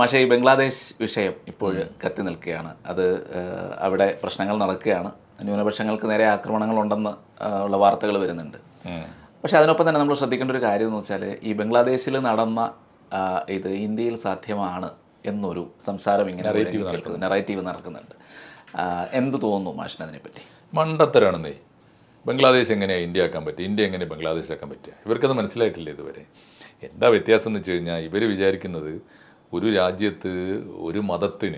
പക്ഷേ ഈ ബംഗ്ലാദേശ് വിഷയം ഇപ്പോൾ കത്തി നിൽക്കുകയാണ്. അത് അവിടെ പ്രശ്നങ്ങൾ നടക്കുകയാണ്. ന്യൂനപക്ഷങ്ങൾക്ക് നേരെ ആക്രമണങ്ങൾ ഉണ്ടെന്ന് ഉള്ള വാർത്തകൾ വരുന്നുണ്ട്. പക്ഷേ അതിനൊപ്പം തന്നെ നമ്മൾ ശ്രദ്ധിക്കേണ്ട ഒരു കാര്യം എന്ന് വെച്ചാൽ ഈ ബംഗ്ലാദേശിൽ നടന്ന ഇത് ഇന്ത്യയിൽ സാധ്യമാണ് എന്നൊരു സംസാരം ഇങ്ങനെ നെറേറ്റീവ് നടക്കുന്നുണ്ട്. എന്ത് തോന്നുന്നു മാഷിന് അതിനെപ്പറ്റി? മണ്ടത്തരാണെന്നേ. ബംഗ്ലാദേശ് എങ്ങനെയാണ് ഇന്ത്യ ആക്കാൻ പറ്റുക ഇന്ത്യ എങ്ങനെ ബംഗ്ലാദേശ് ആക്കാൻ പറ്റുക ഇവർക്കത് മനസ്സിലായിട്ടില്ല ഇതുവരെ? എന്താ വ്യത്യാസം എന്ന് വെച്ച് കഴിഞ്ഞാൽ ഇവർ വിചാരിക്കുന്നത് ഒരു രാജ്യത്ത് ഒരു മതത്തിന്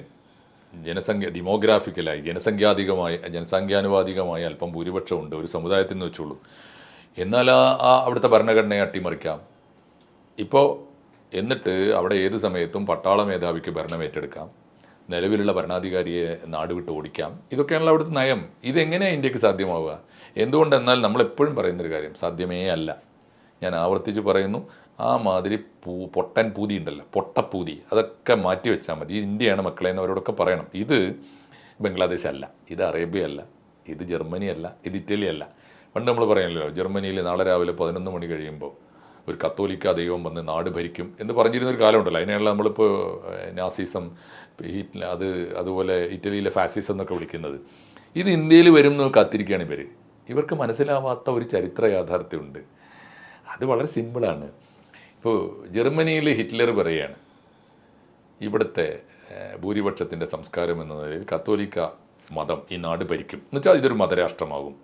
ജനസംഖ്യ ഡെമോഗ്രാഫിക്കലായി ജനസംഖ്യാധികമായി ജനസംഖ്യാനുപാതികമായി അല്പം ഭൂരിപക്ഷമുണ്ട് ഒരു സമുദായത്തിൽ നിന്ന് വെച്ചുള്ളൂ എന്നാൽ ആ ആ അവിടുത്തെ ഭരണഘടനയെ അട്ടിമറിക്കാം. ഇപ്പോൾ എന്നിട്ട് അവിടെ ഏത് സമയത്തും പട്ടാള മേധാവിക്ക് ഭരണം ഏറ്റെടുക്കാം. നിലവിലുള്ള ഭരണാധികാരിയെ നാട് വിട്ട് ഓടിക്കാം. ഇതൊക്കെയാണല്ലോ അവിടുത്തെ നയം. ഇതെങ്ങനെയാണ് ഇന്ത്യയ്ക്ക് സാധ്യമാവുക? എന്തുകൊണ്ടെന്നാൽ നമ്മളെപ്പോഴും പറയുന്നൊരു കാര്യം സാധ്യമേ അല്ല. ഞാൻ ആവർത്തിച്ച് പറയുന്നു. ആ മാതിരി പൂ പൊട്ടൻ പൂതി ഉണ്ടല്ലോ പൊട്ടപ്പൂതി. അതൊക്കെ മാറ്റി വെച്ചാൽ മതി. ഇന്ത്യയാണ് മക്കളെ എന്നവരോടൊക്കെ പറയണം. ഇത് ബംഗ്ലാദേശ് അല്ല ഇത് അറേബ്യ അല്ല ഇത് ജർമ്മനി അല്ല ഇത് ഇറ്റലി അല്ല. പണ്ട് നമ്മൾ പറയണല്ലോ ജർമ്മനിയിൽ നാളെ രാവിലെ പതിനൊന്ന് മണി കഴിയുമ്പോൾ ഒരു കത്തോലിക്ക ദൈവം വന്ന് നാട് ഭരിക്കും എന്ന് പറഞ്ഞിരുന്ന ഒരു കാലമുണ്ടല്ലോ. അതിനെയുള്ള നമ്മളിപ്പോൾ നാസിസം അത് അതുപോലെ ഇറ്റലിയിലെ ഫാസിസം എന്നൊക്കെ വിളിക്കുന്നത്. ഇത് ഇന്ത്യയിൽ വരും എന്ന് കാത്തിരിക്കുകയാണ് ഇവർ ഇവർക്ക് മനസ്സിലാവാത്ത ഒരു ചരിത്ര യാഥാർത്ഥ്യമുണ്ട്. അത് വളരെ സിമ്പിളാണ്. ഇപ്പോൾ ജർമ്മനിയിൽ ഹിറ്റ്ലർ പറയുകയാണ് ഇവിടുത്തെ ഭൂരിപക്ഷത്തിന്റെ സംസ്കാരം എന്ന നിലയിൽ കത്തോലിക്ക മതം ഈ നാട് ഭരിക്കും. എന്നുവെച്ചാൽ ഇതൊരു മതരാഷ്ട്രമാകും.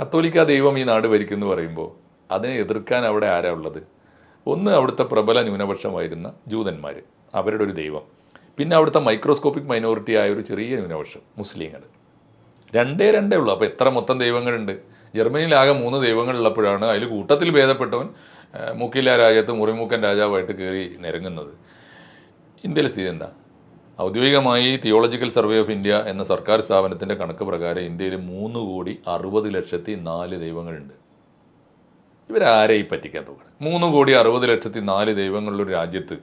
കത്തോലിക്ക ദൈവം ഈ നാട് ഭരിക്കും എന്ന് പറയുമ്പോൾ അതിനെ എതിർക്കാൻ അവിടെ ആരാ ഉള്ളത്? ഒന്ന് അവിടുത്തെ പ്രബല ന്യൂനപക്ഷമായിരുന്ന ജൂതന്മാർ അവരുടെ ഒരു ദൈവം. പിന്നെ അവിടുത്തെ മൈക്രോസ്കോപ്പിക് മൈനോറിറ്റി ആയ ഒരു ചെറിയ ന്യൂനപക്ഷം മുസ്ലിങ്ങൾ. രണ്ടേ രണ്ടേ ഉള്ളൂ. അപ്പോൾ എത്ര മൊത്തം ദൈവങ്ങളുണ്ട്? ജർമ്മനിയിലാകെ മൂന്ന് ദൈവങ്ങളുള്ളപ്പോഴാണ് അതിൽ കൂട്ടത്തിൽ ഭേദപ്പെട്ടവൻ ഏഹ്, മുക്കില രാജ്യത്ത് മുറിമുക്കൻ രാജാവായിട്ട് കയറി നിരങ്ങുന്നത് ഇന്ത്യയിലെ സ്ഥിതി എന്താ? ഔദ്യോഗികമായി തിയോളജിക്കൽ സർവേ ഓഫ് ഇന്ത്യ എന്ന സർക്കാർ സ്ഥാപനത്തിന്റെ കണക്ക് പ്രകാരം ഇന്ത്യയിൽ മൂന്ന് കോടി അറുപത് ലക്ഷത്തി നാല് ദൈവങ്ങളുണ്ട്. ഇവരാരെ ഈ പറ്റിക്കാൻ തോന്നുന്നത് മൂന്ന് കോടി അറുപത് ലക്ഷത്തി നാല് ദൈവങ്ങളുള്ള രാജ്യത്ത്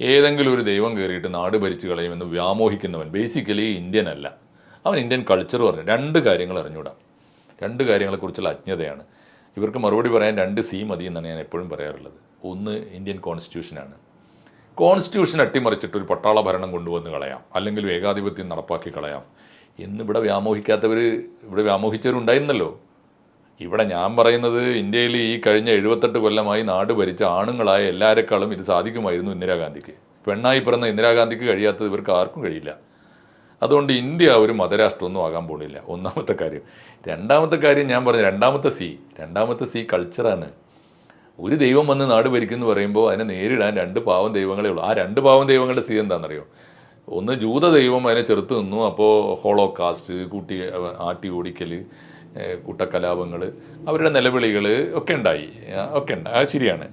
ഏതെങ്കിലും ഒരു ദൈവം കയറിയിട്ട് നാട് ഭരിച്ചു കളയുമെന്ന് വ്യാമോഹിക്കുന്നവൻ ബേസിക്കലി ഇന്ത്യൻ അല്ല. അവൻ ഇന്ത്യൻ കൾച്ചർ പറഞ്ഞു രണ്ട് കാര്യങ്ങൾ അറിഞ്ഞുകൂടാം. രണ്ട് കാര്യങ്ങളെക്കുറിച്ചുള്ള അജ്ഞതയാണ്. ഇവർക്ക് മറുപടി പറയാൻ രണ്ട് സി മതി എന്നാണ് ഞാൻ എപ്പോഴും പറയാറുള്ളത്. ഒന്ന് ഇന്ത്യൻ കോൺസ്റ്റിറ്റ്യൂഷനാണ്. കോൺസ്റ്റിറ്റ്യൂഷൻ അട്ടിമറിച്ചിട്ട് ഒരു പട്ടാള ഭരണം കൊണ്ടുവന്ന് കളയാം. അല്ലെങ്കിൽ ഏകാധിപത്യം നടപ്പാക്കി കളയാം. എന്നിവിടെ വ്യാമോഹിക്കാത്തവർ ഇവിടെ വ്യാമോഹിച്ചവരുണ്ടായിരുന്നല്ലോ. ഇവിടെ ഞാൻ പറയുന്നത് ഇന്ത്യയിൽ ഈ കഴിഞ്ഞ എഴുപത്തെട്ട് കൊല്ലമായി നാട് ഭരിച്ച ആണുങ്ങളായ എല്ലാവരെക്കാളും ഇത് സാധിക്കുമായിരുന്നു ഇന്ദിരാഗാന്ധിക്ക്. പെണ്ണായി പിറന്ന ഇന്ദിരാഗാന്ധിക്ക് കഴിയാത്തത് ഇവർക്ക് ആർക്കും കഴിയില്ല. അതുകൊണ്ട് ഇന്ത്യ ഒരു മതരാഷ്ട്രമൊന്നും ആകാൻ പോണില്ല. ഒന്നാമത്തെ കാര്യം. രണ്ടാമത്തെ കാര്യം ഞാൻ പറഞ്ഞു രണ്ടാമത്തെ സി രണ്ടാമത്തെ സി കൾച്ചറാണ് ഒരു ദൈവം വന്ന് നാട് ഭരിക്കുന്നു പറയുമ്പോൾ അതിനെ നേരിടാൻ രണ്ട് പാവം ദൈവങ്ങളേ ഉള്ളൂ. ആ രണ്ട് പാവം ദൈവങ്ങളുടെ സി എന്താണെന്നറിയോ? ഒന്ന് ജൂത ദൈവം അതിനെ ചെറുത്ത് നിന്നു. അപ്പോൾ ഹോളോകാസ്റ്റ് കൂട്ടി ആട്ടി ഓടിക്കൽ കൂട്ടക്കലാപങ്ങൾ അവരുടെ നിലവിളികൾ ഒക്കെ ഉണ്ടായി. ഒക്കെ ഉണ്ട് അത് ശരിയാണ്.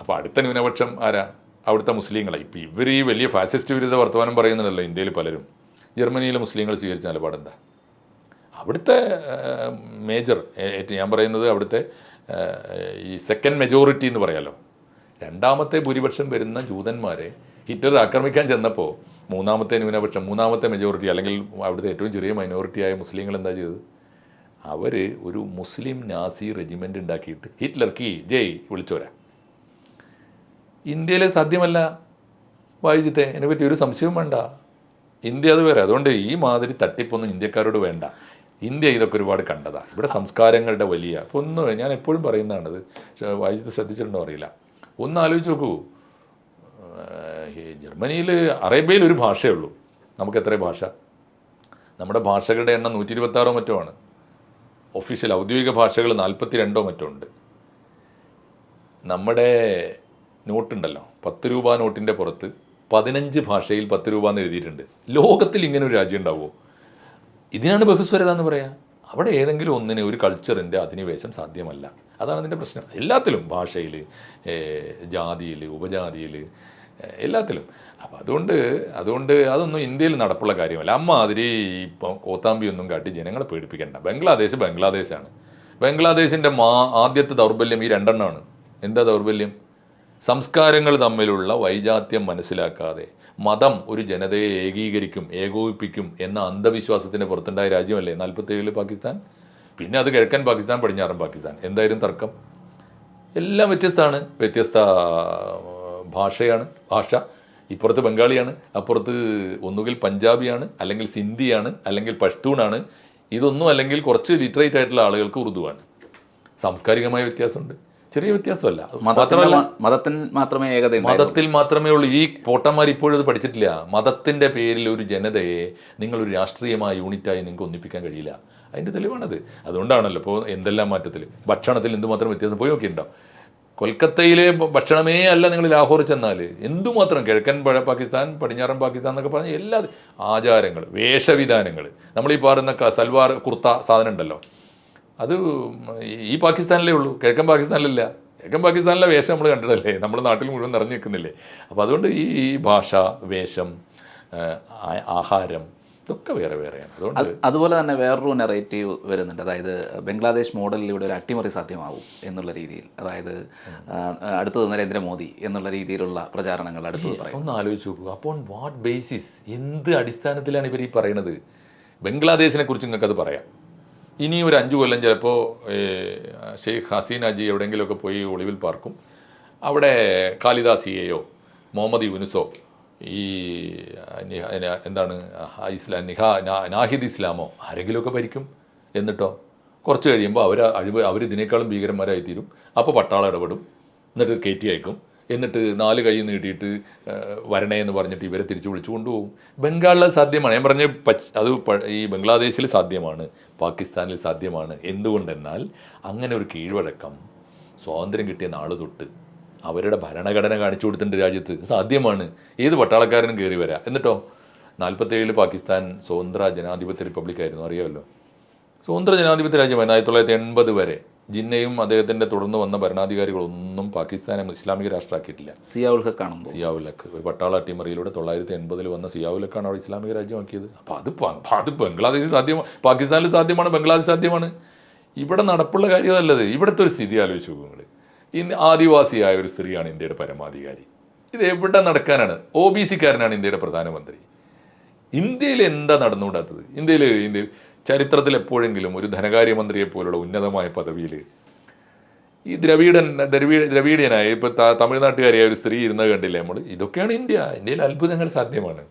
അപ്പോൾ അടുത്ത ന്യൂനപക്ഷം ആരാ? അവിടുത്തെ മുസ്ലിങ്ങളെ. ഇപ്പം ഇവർ ഈ വലിയ ഫാസിസ്റ്റ് വിരുദ്ധ വർത്തമാനം പറയുന്നുണ്ടല്ലോ ഇന്ത്യയിൽ പലരും. ജർമ്മനിയിലെ മുസ്ലിങ്ങൾ സ്വീകരിച്ച നിലപാടെന്താ? അവിടുത്തെ മേജർ ഞാൻ പറയുന്നത് അവിടുത്തെ ഈ സെക്കൻഡ് മെജോറിറ്റി എന്ന് പറയാലോ. രണ്ടാമത്തെ ഭൂരിപക്ഷം വരുന്ന ജൂതന്മാരെ ഹിറ്റ്ലർ ആക്രമിക്കാൻ ചെന്നപ്പോൾ മൂന്നാമത്തെ ന്യൂനപക്ഷം മൂന്നാമത്തെ മെജോറിറ്റി അല്ലെങ്കിൽ അവിടുത്തെ ഏറ്റവും ചെറിയ മൈനോറിറ്റിയായ മുസ്ലിങ്ങൾ എന്താ ചെയ്തത്? അവർ ഒരു മുസ്ലിം നാസി റെജിമെന്റ് ഉണ്ടാക്കിയിട്ട് ഹിറ്റ്ലർ കി ജയ് വിളിച്ചോരാ. ഇന്ത്യയിലെ സാധ്യമല്ല. വായിച്ചിത്തെ പറ്റി ഒരു സംശയവും വേണ്ട. ഇന്ത്യ അത് വേറെ. അതുകൊണ്ട് ഈ മാതിരി തട്ടിപ്പൊന്നും ഇന്ത്യക്കാരോട് വേണ്ട. ഇന്ത്യ ഇതൊക്കെ ഒരുപാട് കണ്ടതാണ് ഇവിടെ സംസ്കാരങ്ങളുടെ വലിയ അപ്പോൾ ഒന്ന് ഞാൻ എപ്പോഴും പറയുന്നതാണത് വായിച്ചത് ശ്രദ്ധിച്ചിട്ടുണ്ടോ അറിയില്ല. ഒന്ന് ആലോചിച്ച് നോക്കൂ. ജർമ്മനിയിൽ അറേബ്യയിൽ ഒരു ഭാഷയേ ഉള്ളൂ. നമുക്ക് എത്ര ഭാഷ? നമ്മുടെ ഭാഷകളുടെ എണ്ണം നൂറ്റി ഇരുപത്താറോ മറ്റോ ആണ്. ഒഫീഷ്യൽ ഔദ്യോഗിക ഭാഷകൾ നാൽപ്പത്തി രണ്ടോ മറ്റോ ഉണ്ട്. നമ്മുടെ നോട്ടുണ്ടല്ലോ പത്ത് രൂപ നോട്ടിന്റെ പുറത്ത് പതിനഞ്ച് ഭാഷയിൽ പത്ത് രൂപ എന്ന് എഴുതിയിട്ടുണ്ട്. ലോകത്തിൽ ഇങ്ങനെ ഒരു രാജ്യം ഉണ്ടാവുമോ? ഇതിനാണ് ബഹുസ്വരത എന്ന് പറയുക അവിടെ ഏതെങ്കിലും ഒന്നിന് ഒരു കൾച്ചറിന്റെ അധിനിവേശം സാധ്യമല്ല. അതാണ് അതിന്റെ പ്രശ്നം. എല്ലാത്തിലും ഭാഷയിൽ ജാതിയിൽ ഉപജാതിയിൽ എല്ലാത്തിലും. അപ്പം അതുകൊണ്ട് അതുകൊണ്ട് അതൊന്നും ഇന്ത്യയിൽ നടപ്പുള്ള കാര്യമല്ല. അമ്മാതിരി ഇപ്പം കോത്താമ്പിയൊന്നും കാട്ടി ജനങ്ങളെ പേടിപ്പിക്കേണ്ട. ബംഗ്ലാദേശ് ബംഗ്ലാദേശാണ്. ബംഗ്ലാദേശിന്റെ മാ ആദ്യത്തെ ദൗർബല്യം ഈ രണ്ടെണ്ണമാണ്. എന്താ ദൗർബല്യം? സംസ്കാരങ്ങൾ തമ്മിലുള്ള വൈജാത്യം മനസ്സിലാക്കാതെ മതം ഒരു ജനതയെ ഏകീകരിക്കും ഏകോപിപ്പിക്കും എന്ന അന്ധവിശ്വാസത്തിന് പുറത്തുണ്ടായ രാജ്യമല്ലേ? നാൽപ്പത്തേഴിൽ പാകിസ്ഥാൻ? പിന്നെ അത് കിഴക്കൻ പാകിസ്ഥാൻ പടിഞ്ഞാറൻ പാകിസ്ഥാൻ. എന്തായാലും തർക്കം. എല്ലാം വ്യത്യസ്തമാണ്. വ്യത്യസ്ത ഭാഷയാണ് ഭാഷ. ഇപ്പുറത്ത് ബംഗാളിയാണ് അപ്പുറത്ത് ഒന്നുകിൽ പഞ്ചാബിയാണ് അല്ലെങ്കിൽ സിന്ധിയാണ് അല്ലെങ്കിൽ പഷ്തൂണാണ്. ഇതൊന്നും അല്ലെങ്കിൽ കുറച്ച് ലിറ്ററേറ്റ് ആയിട്ടുള്ള ആളുകൾക്ക് ഉറുദുവാണ്. സാംസ്കാരികമായ വ്യത്യാസമുണ്ട്. ചെറിയ വ്യത്യാസമല്ല. മാത്രമല്ല മതത്തിൽ മാത്രമേ ഏകത മതത്തിൽ മാത്രമേ ഉള്ളൂ. ഈ പോട്ടന്മാർ ഇപ്പോഴും അത് പഠിച്ചിട്ടില്ല. മതത്തിന്റെ പേരിൽ ഒരു ജനതയെ നിങ്ങൾ ഒരു രാഷ്ട്രീയമായ യൂണിറ്റായി നിങ്ങൾക്ക് ഒന്നിപ്പിക്കാൻ കഴിയില്ല. അതിന്റെ തെളിവാണത്. അതുകൊണ്ടാണല്ലോ ഇപ്പോൾ എന്തെല്ലാം മാറ്റത്തിൽ. ഭക്ഷണത്തിൽ എന്തുമാത്രം വ്യത്യാസം? പോയി നോക്കിയിട്ടുണ്ടോ? കൊൽക്കത്തയിലെ ഭക്ഷണമേ അല്ല നിങ്ങൾ ലാഹോർ ചെന്നാൽ. എന്തുമാത്രം കിഴക്കൻ പഴ പാകിസ്ഥാൻ പടിഞ്ഞാറൻ പാകിസ്ഥാൻ എന്നൊക്കെ പറഞ്ഞ എല്ലാ ആചാരങ്ങൾ വേഷവിധാനങ്ങൾ. നമ്മളീ ഈ പറയുന്ന സൽവാർ കുർത്ത സാധനം ഉണ്ടല്ലോ. അത് ഈ പാകിസ്ഥാനിലേ ഉള്ളൂ. കിഴക്കൻ പാകിസ്ഥാനിലില്ല. കിഴക്കൻ പാകിസ്ഥാനിലെ വേഷം നമ്മൾ കണ്ടിട്ടല്ലേ നമ്മുടെ നാട്ടിൽ മുഴുവൻ നിറഞ്ഞു നിൽക്കുന്നില്ലേ? അപ്പോൾ അതുകൊണ്ട് ഈ ഭാഷ വേഷം ആഹാരം ഇതൊക്കെ വേറെ വേറെയാണ്. അതുകൊണ്ട് അതുപോലെ തന്നെ വേറൊരു നെറേറ്റീവ് വരുന്നുണ്ട്. അതായത് ബംഗ്ലാദേശ് മോഡലിൽ ഇവിടെ ഒരു അട്ടിമറി സാധ്യമാവും എന്നുള്ള രീതിയിൽ. അതായത് അടുത്തത് നരേന്ദ്രമോദി എന്നുള്ള രീതിയിലുള്ള പ്രചാരണങ്ങൾ അടുത്തത് പറയും ഒന്ന് ആലോചിച്ച് നോക്കുക അപ്പോൾ വാട്ട് ബേസിസ് എന്ത് അടിസ്ഥാനത്തിലാണ് ഇവർ ഈ പറയുന്നത് ബംഗ്ലാദേശിനെ കുറിച്ച് നിങ്ങൾക്കത് പറയാം. ഇനി ഒരു അഞ്ചു കൊല്ലം ചിലപ്പോൾ ഷെയ്ഖ് ഹസീനാജി എവിടെയെങ്കിലുമൊക്കെ പോയി ഒളിവിൽ പാർക്കും. അവിടെ കാളിദാസിയെയോ മുഹമ്മദ് യൂനുസോ ഈ എന്താണ് ഇസ്ലാം നിഹ നാഹിദ് ഇസ്ലാമോ ആരെങ്കിലുമൊക്കെ ഭരിക്കും എന്നിട്ടോ? കുറച്ച് കഴിയുമ്പോൾ അവർ അഴിവ് അവർ ഇതിനേക്കാളും ഭീകരന്മാരായി തീരും അപ്പോൾ പട്ടാളം ഇടപെടും. എന്നിട്ട് കയറ്റി അയക്കും എന്നിട്ട് നാല് കൈ നീട്ടിയിട്ട് വരണേ എന്ന് പറഞ്ഞിട്ട് ഇവരെ തിരിച്ചു വിളിച്ചു കൊണ്ടുപോകും. ബംഗാളിൽ സാധ്യമാണ്. ഞാൻ പറഞ്ഞ അത് ഈ ബംഗ്ലാദേശിൽ സാധ്യമാണ്. പാകിസ്ഥാനിൽ സാധ്യമാണ്. എന്തുകൊണ്ടെന്നാൽ അങ്ങനെ ഒരു കീഴ്വഴക്കം സ്വാതന്ത്ര്യം കിട്ടിയ നാൾ തൊട്ട് അവരുടെ ഭരണഘടന കാണിച്ചു കൊടുത്തിട്ടുണ്ട് രാജ്യത്ത്. സാധ്യമാണ്. ഏത് പട്ടാളക്കാരനും കയറി വരാം. എന്നിട്ടോ? നാൽപ്പത്തേഴിൽ പാകിസ്ഥാൻ സ്വതന്ത്ര ജനാധിപത്യ റിപ്പബ്ലിക് ആയിരുന്നു അറിയാമല്ലോ? സ്വതന്ത്ര ജനാധിപത്യ രാജ്യമായിരുന്നു ആയിരത്തി തൊള്ളായിരത്തി എൺപത് വരെ ജിന്നയും അദ്ദേഹത്തിന്റെ തുടർന്ന് വന്ന ഭരണാധികാരികളൊന്നും പാകിസ്ഥാനെ ഇസ്ലാമിക രാഷ്ട്രമാക്കിയിട്ടില്ല സിയാവുൽ ഹക്ക് സിയാവുൽ ഹക്ക് ഒരു പട്ടാള അട്ടിമറിയിലൂടെ തൊള്ളായിരത്തി എൺപതിൽ വന്ന സിയാവുൽ ഹക്കാണ് അവിടെ ഇസ്ലാമിക രാജ്യമാക്കിയത്. അപ്പോൾ അത് അത് ബംഗ്ലാദേശ് സാധ്യമാണ് പാകിസ്ഥാനിൽ സാധ്യമാണ് ബംഗ്ലാദേശ് സാധ്യമാണ്. ഇവിടെ നടപ്പുള്ള കാര്യമല്ലത് ഇവിടുത്തെ ഒരു സ്ഥിതി ആലോചിച്ച് നോക്കുക ഇന്ന് ആദിവാസിയായ ഒരു സ്ത്രീയാണ് ഇന്ത്യയുടെ പരമാധികാരി. ഇത് എവിടെ നടക്കാനാണ്? ഒ ബി സിക്കാരനാണ് ഇന്ത്യയുടെ പ്രധാനമന്ത്രി. ഇന്ത്യയിൽ എന്താ നടന്നുകൂടാത്തത് ഇന്ത്യയിൽ ഇന്ത്യയിൽ ചരിത്രത്തിൽ എപ്പോഴെങ്കിലും ഒരു ധനകാര്യമന്ത്രിയെ പോലുള്ള ഉന്നതമായ പദവിയിൽ ഈ ദ്രവീഡൻ ദ്രവീ ദ്രവീഡിയനായ ഇപ്പോൾ തമിഴ്നാട്ടുകാരിയായ ഒരു സ്ത്രീ ഇരുന്നത് കണ്ടില്ലേ നമ്മൾ? ഇതൊക്കെയാണ് ഇന്ത്യ. ഇന്ത്യയിൽ അത്ഭുതങ്ങൾ സാധ്യമാണ്.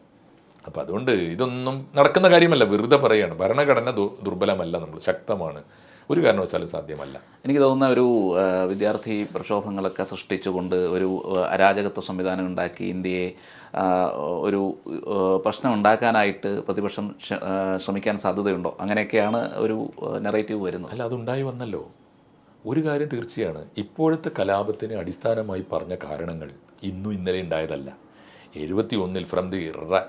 അപ്പം അതുകൊണ്ട് ഇതൊന്നും നടക്കുന്ന കാര്യമല്ല വെറുതെ പറയുകയാണ് ഭരണഘടന ദുർബലമല്ല നമ്മൾ ശക്തമാണ്. ഒരു കാരണവശാലും സാധ്യമല്ല. എനിക്ക് തോന്നുന്ന ഒരു വിദ്യാർത്ഥി പ്രക്ഷോഭങ്ങളൊക്കെ സൃഷ്ടിച്ചുകൊണ്ട് ഒരു അരാജകത്വ സംവിധാനം ഉണ്ടാക്കി ഇന്ത്യയെ ഒരു പ്രശ്നം ഉണ്ടാക്കാനായിട്ട് പ്രതിപക്ഷം ശ്രമിക്കാൻ സാധ്യതയുണ്ടോ? അങ്ങനെയൊക്കെയാണ് ഒരു നെറേറ്റീവ് വരുന്നത്. അല്ല അതുണ്ടായി വന്നല്ലോ. ഒരു കാര്യം തീർച്ചയാണ്. ഇപ്പോഴത്തെ കലാപത്തിന് അടിസ്ഥാനമായി പറഞ്ഞ കാരണങ്ങൾ ഇന്നും ഇന്നലെ ഉണ്ടായതല്ല. എഴുപത്തി ഒന്നിൽ from the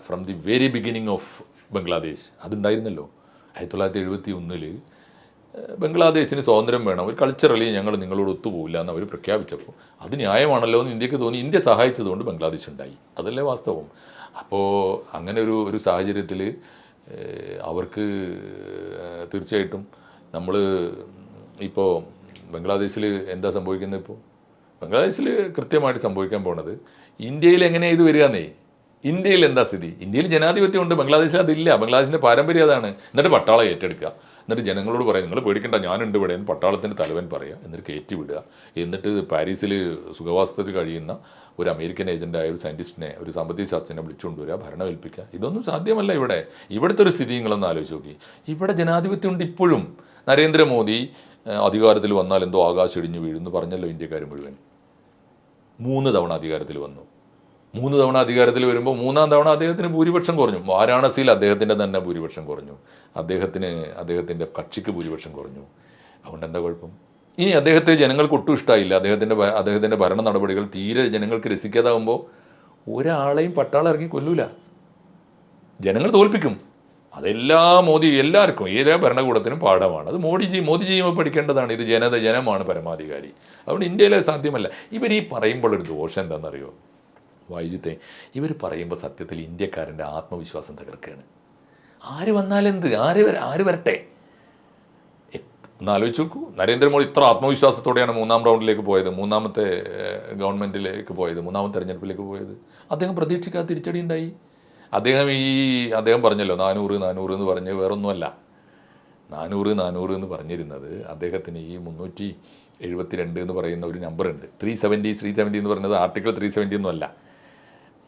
from the very beginning of Bangladesh അതുണ്ടായിരുന്നല്ലോ. ആയിരത്തി തൊള്ളായിരത്തി എഴുപത്തി ഒന്നിൽ ബംഗ്ലാദേശിന് സ്വാതന്ത്ര്യം വേണം. ഒരു കൾച്ചറലി ഞങ്ങൾ നിങ്ങളോട് ഒത്തുപോകില്ല എന്ന് അവർ പ്രഖ്യാപിച്ചപ്പോൾ അത് ന്യായമാണല്ലോ എന്ന് ഇന്ത്യയ്ക്ക് തോന്നി. ഇന്ത്യ സഹായിച്ചതുകൊണ്ട് ബംഗ്ലാദേശ് ഉണ്ടായി. അതല്ലേ വാസ്തവം. അപ്പോൾ അങ്ങനെ ഒരു ഒരു സാഹചര്യത്തിൽ അവർക്ക് തീർച്ചയായിട്ടും നമ്മൾ ഇപ്പോൾ ബംഗ്ലാദേശിൽ എന്താ സംഭവിക്കുന്നത് ഇപ്പോൾ ബംഗ്ലാദേശിൽ കൃത്യമായിട്ട് സംഭവിക്കാൻ പോണത് ഇന്ത്യയിൽ എങ്ങനെ ഇത് വരികയെന്നേ? ഇന്ത്യയിൽ എന്താ സ്ഥിതി? ഇന്ത്യയിൽ ജനാധിപത്യം ഉണ്ട് ബംഗ്ലാദേശിൽ അതില്ല. ബംഗ്ലാദേശിന്റെ പാരമ്പര്യം അതാണ്. എന്നിട്ട് പട്ടാളം ഏറ്റെടുക്കുക. എന്നിട്ട് ജനങ്ങളോട് പറയാം നിങ്ങൾ പേടിക്കേണ്ട ഞാനുണ്ട് ഇവിടെ എന്ന് പട്ടാളത്തിന്റെ തലവൻ പറയുക എന്നിട്ട് കയറ്റി വിടുക എന്നിട്ട് പാരീസിൽ സുഖവാസത്തിൽ കഴിയുന്ന ഒരു അമേരിക്കൻ ഏജന്റായ ഒരു സയന്റിസ്റ്റിനെ ഒരു സാമ്പത്തിക ശാസ്ത്രജ്ഞനെ വിളിച്ചുകൊണ്ടുവരിക ഭരണമേൽപ്പിക്കുക. ഇതൊന്നും സാധ്യമല്ല ഇവിടെ. ഇവിടുത്തെ ഒരു സ്ഥിതി നിങ്ങളൊന്ന് ആലോചിച്ച് നോക്കി. ഇവിടെ ജനാധിപത്യം ഉണ്ട് ഇപ്പോഴും. നരേന്ദ്രമോദി അധികാരത്തിൽ വന്നാൽ എന്തോ ആകാശം ഇടിഞ്ഞു വീഴുന്നു പറഞ്ഞല്ലോ ഇന്ത്യക്കാർ മുഴുവൻ. മൂന്ന് തവണ അധികാരത്തിൽ വന്നു. മൂന്ന് തവണ അധികാരത്തിൽ വരുമ്പോൾ മൂന്നാം തവണ അദ്ദേഹത്തിന് ഭൂരിപക്ഷം കുറഞ്ഞു. വാരാണസിയിൽ അദ്ദേഹത്തിന്റെ തന്നെ ഭൂരിപക്ഷം കുറഞ്ഞു. അദ്ദേഹത്തിന് അദ്ദേഹത്തിന്റെ കക്ഷിക്ക് ഭൂരിപക്ഷം കുറഞ്ഞു. അതുകൊണ്ട് എന്താ കുഴപ്പം? ഇനി അദ്ദേഹത്തെ ജനങ്ങൾക്ക് ഒട്ടും ഇഷ്ടമായില്ല അദ്ദേഹത്തിന്റെ അദ്ദേഹത്തിന്റെ ഭരണ നടപടികൾ തീരെ ജനങ്ങൾക്ക് രസിക്കാതാവുമ്പോൾ ഒരാളെയും പട്ടാളം ഇറങ്ങി കൊല്ലൂല. ജനങ്ങൾ തോൽപ്പിക്കും. അതെല്ലാ മോദി എല്ലാവർക്കും ഏതാ ഭരണകൂടത്തിനും പാഠമാണ്. അത് മോഡിജി മോദിജിയും പഠിക്കേണ്ടതാണ്. ഇത് ജനത ജനമാണ് പരമാധികാരി. അതുകൊണ്ട് ഇന്ത്യയിലെ സാധ്യമല്ല. ഇവർ ഈ പറയുമ്പോൾ ഒരു ദോഷം എന്താണെന്നറിയോ? വൈദ്യുത്തെ ഇവർ പറയുമ്പോൾ സത്യത്തിൽ ഇന്ത്യക്കാരന്റെ ആത്മവിശ്വാസം തകർക്കുകയാണ്. ആര് വന്നാലെന്ത് ആര് വര ആര് വരട്ടെ? എന്നാലോചിച്ച് നോക്കൂ. നരേന്ദ്രമോദി ഇത്ര ആത്മവിശ്വാസത്തോടെയാണ് മൂന്നാം റൗണ്ടിലേക്ക് പോയത്. മൂന്നാമത്തെ ഗവൺമെന്റിലേക്ക് പോയത്. മൂന്നാമത്തെ തെരഞ്ഞെടുപ്പിലേക്ക് പോയത്. അദ്ദേഹം പ്രതീക്ഷിക്കാതെ തിരിച്ചടി ഉണ്ടായി അദ്ദേഹം ഈ അദ്ദേഹം പറഞ്ഞല്ലോ നാനൂറ് നാനൂറ് എന്ന് പറഞ്ഞ് വേറൊന്നുമല്ല. നാനൂറ് നാനൂറ് എന്ന് പറഞ്ഞിരുന്നത് അദ്ദേഹത്തിന് ഈ മുന്നൂറ്റി എഴുപത്തി രണ്ട് എന്ന് പറയുന്ന ഒരു നമ്പർ ഉണ്ട് ത്രീ സെവന്റി ത്രീ സെവന്റി എന്ന് പറയുന്നത് ആർട്ടിക്കിൾ ത്രീ സെവന്റി ഒന്നുമല്ല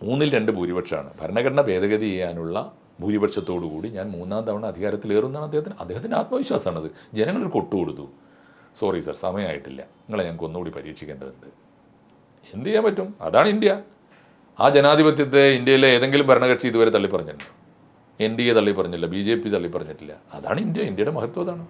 മൂന്നിൽ രണ്ട് ഭൂരിപക്ഷമാണ്. ഭരണഘടന ഭേദഗതി ചെയ്യാനുള്ള ഭൂരിപക്ഷത്തോടു കൂടി ഞാൻ മൂന്നാം തവണ അധികാരത്തിൽ അധികാരത്തിലേറുന്നതാണ് അദ്ദേഹത്തിന്. അദ്ദേഹത്തിന്റെ ആത്മവിശ്വാസമാണത്. ജനങ്ങളൊരു കൊട്ടു കൊടുത്തു. സോറി സർ സമയമായിട്ടില്ല. നിങ്ങളെ ഞങ്ങൾക്ക് ഒന്നുകൂടി പരീക്ഷിക്കേണ്ടതുണ്ട്. എന്ത് ചെയ്യാൻ പറ്റും? അതാണ് ഇന്ത്യ. ആ ജനാധിപത്യത്തെ ഇന്ത്യയിലെ ഏതെങ്കിലും ഭരണകക്ഷി ഇതുവരെ തള്ളി പറഞ്ഞിട്ടുണ്ടോ എൻ ഡി എ തള്ളി പറഞ്ഞില്ല ബി ജെ പി തള്ളി പറഞ്ഞിട്ടില്ല അതാണ് ഇന്ത്യ ഇന്ത്യയുടെ മഹത്വം അതാണ്.